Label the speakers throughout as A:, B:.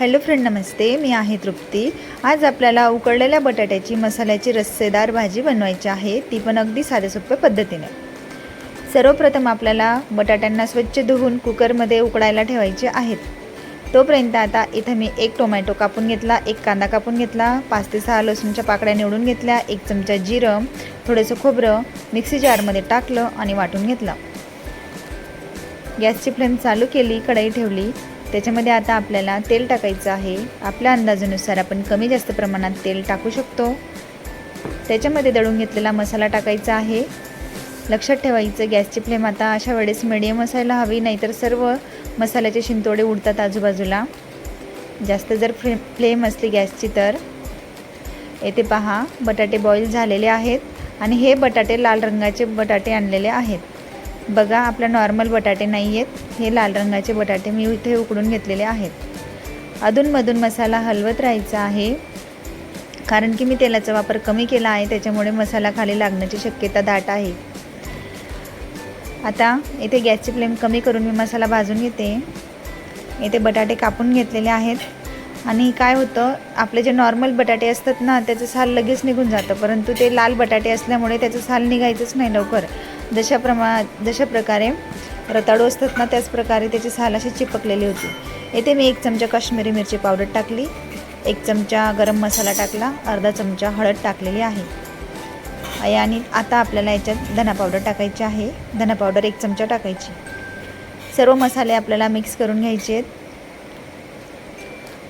A: Hello friend नमस्ते. मी आहे तृप्ती. आज आपल्याला उकडलेल्या बटाट्याची मसाल्याची रस्सेदार भाजी बनवायची आहे. ती पण अगदी साध्या सोप्या पद्धतीने. सर्वप्रथम आपल्याला बटाट्यांना स्वच्छ धुवून कुकरमध्ये उकडायला ठेवायचे आहेत. तोपर्यंत आता इथं मी एक टोमॅटो कापून घेतला एक कांदा कापून घेतला पाच ते सहा लसूणच्या पाकळ्या निवडून घेतल्या एक चमचा जिरं थोडंसं खोबरं मिक्सी जारमध्ये टाकलं आणि वाटून घेतलं. गॅसची फ्लेम चालू केली कढई ठेवली. त्याच्यामध्ये आता आपल्याला तेल टाकायचं आहे. आपल्या अंदाजानुसार आपण कमी जास्त प्रमाणात तेल टाकू शकतो. त्याच्यामध्ये दळून घेतलेला मसाला टाकायचा आहे. लक्षात ठेवायचं गॅसची फ्लेम आता अशा वेळेस मिडियम असायला हवी नाहीतर सर्व मसाल्याचे शिंतोडे उडतात आजूबाजूला. जास्त जर फ्ले फ्लेम असली गॅसची तर. येथे पहा बटाटे बॉईल झालेले आहेत आणि हे बटाटे लाल रंगाचे बटाटे आणलेले आहेत. बघा आपल्या नॉर्मल बटाटे नाही आहेत हे लाल रंगाचे बटाटे मी इथे उकडून घेतलेले आहेत. अधूनमधून मसाला हलवत राहायचा आहे. कारण की मी तेलाचा वापर कमी केला आहे त्याच्यामुळे मसाला खाली लागण्याची शक्यता दाट आहे. आता इथे गॅसची फ्लेम कमी करून मी मसाला भाजून घेते. इथे बटाटे कापून घेतलेले आहेत. आणि काय होतं आपले जे नॉर्मल बटाटे असतात ना त्याचं साल लगेच निघून जातं. परंतु ते लाल बटाटे असल्यामुळे त्याचं साल निघायचंच नाही लवकर. जशा प्रमा जशा प्रकारे रताळू असतात ना त्याच प्रकारे त्याची साल अशी चिपकलेली होती. येथे मी एक चमचा काश्मीरी मिरची पावडर टाकली एक चमचा गरम मसाला टाकला अर्धा चमचा हळद टाकलेली आहे. आहे आणि आता आपल्याला याच्यात धना पावडर टाकायची आहे. धना पावडर एक चमचा टाकायची. सर्व मसाले आपल्याला मिक्स करून घ्यायचे आहेत.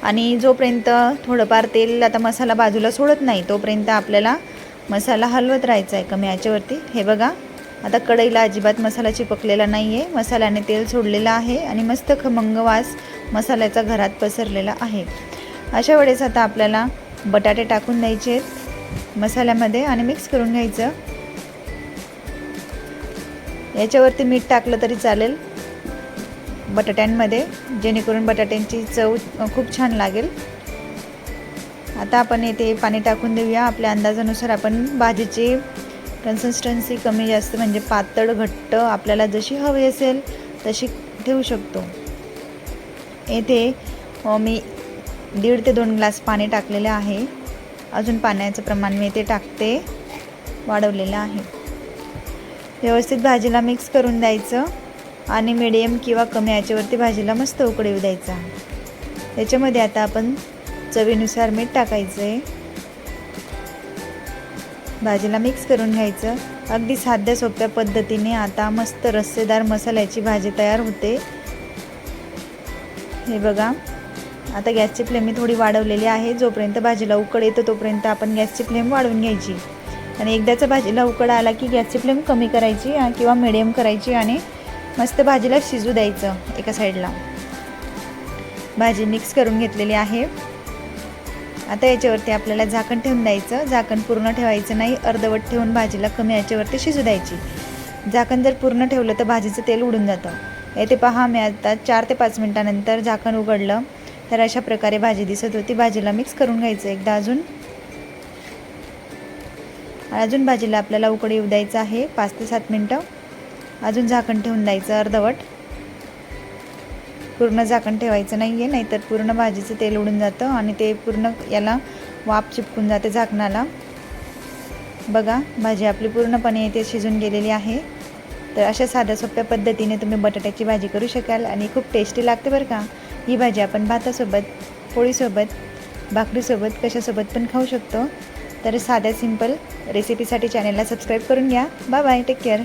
A: आणि जोपर्यंत थोडंफार तेल आता मसाला बाजूला सोडत नाही तोपर्यंत आपल्याला मसाला हलवत राहायचा आहे कमी याच्यावरती? हे बघा. आता कढईला अजिबात मसाला चिपकलेला नाही आहे मसाल्याने तेल सोडलेलं आहे आणि मस्त खमंग वास मसाल्याचा घरात पसरलेला आहे. अशा वेळेस आता आपल्याला बटाटे टाकून द्यायचे आहेत मसाल्यामध्ये आणि मिक्स करून घ्यायचं. याच्यावरती मीठ टाकलं तरी चालेल बटाट्यांमध्ये जेणेकरून बटाट्यांची चव खूप छान लागेल. आता आपण येथे पाणी टाकून देऊया. आपल्या अंदाजानुसार आपण भाजीची कन्सिस्टन्सी कमी जास्त म्हणजे पातळ घट्ट आपल्याला जशी हवी असेल तशी ठेवू शकतो. येथे मी दीड ते दोन ग्लास पाणी टाकलेले आहे. अजून पाण्याचं प्रमाण मी येथे टाकते वाढवलेलं आहे. व्यवस्थित भाजीला मिक्स करून द्यायचं आणि मिडियम किंवा कमी याच्यावरती भाजीला मस्त उकळी द्यायचा त्याच्यामध्ये आता आपण चवीनुसार मीठ टाकायचं आहे भाजीला मिक्स करून घ्यायचं. अगदी साध्या सोप्या पद्धतीने आता मस्त रस्सेदार मसाल्याची भाजी तयार होते. हे बघा. आता गॅसची फ्लेम मी थोडी वाढवलेली आहे. जोपर्यंत भाजीला उकड येतो तोपर्यंत आपण गॅसची फ्लेम वाढवून घ्यायची. आणि एकदाचा भाजीला उकड आला की गॅसची फ्लेम कमी करायची किंवा मिडियम करायची आणि मस्त भाजीला शिजू द्यायचं एका साईडला भाजी मिक्स करून घेतलेली आहे. आता याच्यावरती आपल्याला झाकण ठेवून द्यायचं. झाकण पूर्ण ठेवायचं नाही. अर्धवट ठेवून भाजीला कमी याच्यावरती शिजू द्यायची. झाकण जर पूर्ण ठेवलं तर भाजीचं तेल उडून जातं. येथे पहा मी आता चार ते पाच मिनटानंतर झाकण उघडलं. तर अशा प्रकारे भाजी दिसत होती. भाजीला मिक्स करून घ्यायचं एकदा अजून. अजून भाजीला आपल्याला उकडी येऊ द्यायचं आहे. पाच ते सात मिनटं. अजून झाकण ठेवून द्यायचं अर्धवट. पूर्ण झाकण ठेवायचं नाही आहे नाहीतर पूर्ण भाजीचं तेल उडून जातं आणि ते पूर्ण याला वाफ चिपकून जाते झाकणाला. बघा भाजी आपली पूर्णपणे इथे शिजून गेलेली आहे. तर अशा साध्या सोप्या पद्धतीने तुम्ही बटाट्याची भाजी करू शकाल आणि खूप टेस्टी लागते बरं का. ही भाजी आपण भातासोबत पोळीसोबत भाकरीसोबत कशासोबत पण खाऊ शकतो. तर साध्या सिंपल रेसिपीसाठी चॅनलला सबस्क्राईब करून घ्या. Bye bye take care.